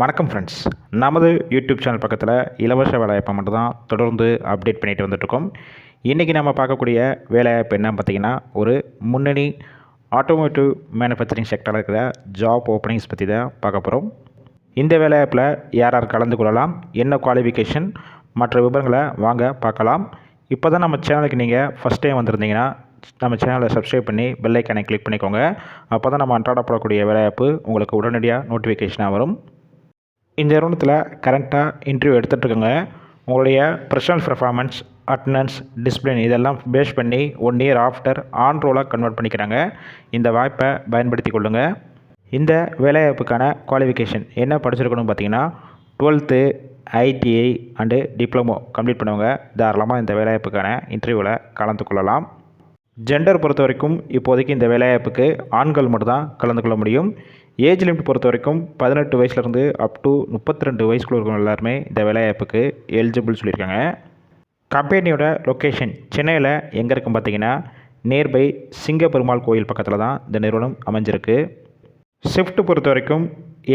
வணக்கம் ஃப்ரெண்ட்ஸ் நமது YouTube channel பக்கத்தில் இலவச வேலைவாய்ப்பை மட்டும் தான் தொடர்ந்து அப்டேட் பண்ணிட்டு வந்துட்டுருக்கோம். இன்றைக்கி நம்ம பார்க்கக்கூடிய வேலைவாய்ப்பு என்னன்னு பார்த்தீங்கன்னா ஒரு முன்னணி ஆட்டோமோட்டிவ் மேனுஃபேக்சரிங் செக்டரில் இருக்கிற ஜாப் ஓப்பனிங்ஸ் பற்றி தான் பார்க்க போகிறோம் இந்த வேலைவாய்ப்பில் யார் யார் கலந்து கொள்ளலாம் என்ன குவாலிஃபிகேஷன் மற்ற விவரங்களை வாங்க பார்க்கலாம். இப்போ தான் நம்ம சேனலுக்கு நீங்கள் ஃபஸ்ட் டைம் வந்திருந்தீங்கன்னா நம்ம சேனலை சப்ஸ்கிரைப் பண்ணி பெல்லைக்கானை கிளிக் பண்ணிக்கோங்க. அப்போ தான் நம்ம அன்றாடப்படக்கூடிய வேலைவாய்ப்பு உங்களுக்கு உடனடியாக நோட்டிஃபிகேஷனாக வரும். இந்த நிறுவனத்தில் கரண்ட்டாக இன்டர்வியூ எடுத்துகிட்ருக்கோங்க உங்களுடைய பர்சனல் பெர்ஃபார்மன்ஸ் அட்டண்டன்ஸ் டிசிப்ளின் இதெல்லாம் பேஸ் பண்ணி ஒன் இயர் ஆஃப்டர் ஆன் ரோலாக கன்வெர்ட் பண்ணிக்கிறாங்க. இந்த வாய்ப்பை பயன்படுத்தி கொள்ளுங்கள் இந்த வேலைவாய்ப்புக்கான குவாலிஃபிகேஷன் என்ன படிச்சிருக்கணும்னு பார்த்தீங்கன்னா twelfth ITI and diploma complete பண்ணவங்க. தாராளமாக இந்த வேலைவாய்ப்புக்கான இன்டர்வியூவில் கலந்து கொள்ளலாம். ஜெண்டர் பொறுத்த வரைக்கும் இப்போதைக்கு இந்த வேலைவாய்ப்புக்கு ஆண்கள் மட்டும்தான் கலந்து கொள்ள முடியும். ஏஜ் லிமிட் பொறுத்த வரைக்கும் பதினெட்டு வயசுலேருந்து அப் டு முப்பத்தி ரெண்டு வயசுக்குள்ள இருக்கவங்க எல்லாருமே இந்த வேலைவாய்ப்புக்கு எலிஜிபிள் சொல்லியிருக்காங்க. கம்பெனியோட லொக்கேஷன் சென்னையில் எங்கே இருக்கும் பார்த்தீங்கன்னா நியர்பை சிங்கப்பெருமாள் கோயில் பக்கத்தில் தான் இந்த நிறுவனம் அமைஞ்சிருக்கு. ஷிஃப்ட் பொறுத்த வரைக்கும்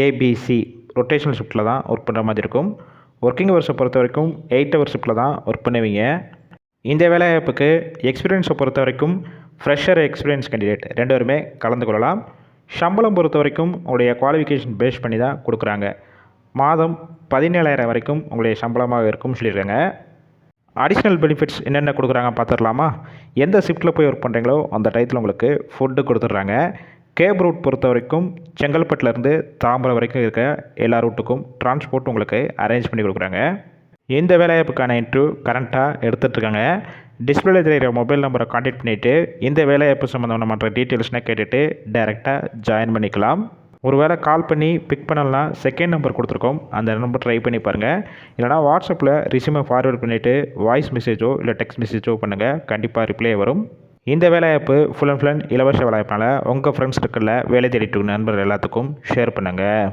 ஏபிசி ரொட்டேஷனல் ஷிஃப்ட்டில் தான் ஒர்க் பண்ணுற மாதிரி இருக்கும். ஒர்க்கிங் ஹவர்ஸை பொறுத்த வரைக்கும் எயிட் ஹவர் ஷிஃப்ட்டில் தான் ஒர்க் பண்ணுவீங்க. இந்த வேலைவாய்ப்புக்கு எக்ஸ்பீரியன்ஸை பொறுத்த வரைக்கும் ஃப்ரெஷர் எக்ஸ்பீரியன்ஸ் கேண்டிடேட் ரெண்டு பேருமே கலந்து கொள்ளலாம். சம்பளம் பொறுத்த வரைக்கும் உங்களுடைய குவாலிஃபிகேஷன் பேஸ் பண்ணி தான் கொடுக்குறாங்க. மாதம் பதினேழாயிரம் வரைக்கும் உங்களுடைய சம்பளமாக இருக்கும்னு சொல்லியிருக்காங்க. அடிஷ்னல் பெனிஃபிட்ஸ் என்னென்ன கொடுக்குறாங்க பார்த்துடலாமா? எந்த ஷிஃப்ட்டில் போய் ஒர்க் பண்ணுறீங்களோ அந்த டயத்தில் உங்களுக்கு ஃபுட்டு கொடுத்துட்றாங்க. கேப் ரூட் பொறுத்த வரைக்கும் செங்கல்பட்டுலேருந்து தாம்பரம் வரைக்கும் இருக்க எல்லா ரூட்டுக்கும் டிரான்ஸ்போர்ட் உங்களுக்கு அரேஞ்ச் பண்ணி கொடுக்குறாங்க. இந்த வேலைவாய்ப்புக்கான இன்ட்ரூ கரண்ட்டாக எடுத்துகிட்ருக்காங்க டிஸ்பிளே தெரிகிற மொபைல் நம்பரை காண்டாக்ட் பண்ணிவிட்டு இந்த வேலைவாய்ப்பு சம்மந்தமான மற்ற டீட்டெயில்ஸ்னால் கேட்டுட்டு டைரெக்டாக ஜாயின் பண்ணிக்கலாம். ஒருவேளை கால் பண்ணி பிக் பண்ணலாம் செகண்ட் நம்பர் கொடுத்துருக்கோம். அந்த நம்பர் ட்ரை பண்ணி பாருங்கள் இல்லைனா வாட்ஸ்அப்பில் ரிசியூமை ஃபார்வேர்ட் பண்ணிவிட்டு வாய்ஸ் மெசேஜோ இல்லை டெக்ஸ்ட் மெசேஜோ பண்ணுங்கள் கண்டிப்பாக ரிப்ளை வரும். இந்த வேலைவாய்ப்பு ஃபுல் அண்ட் ஃபுல் இலவச வேலைவாய்ப்பினால் உங்கள் ஃப்ரெண்ட்ஸ் இருக்கிற வேலை தேடிட்டு நண்பர்கள் எல்லாத்துக்கும் ஷேர் பண்ணுங்கள்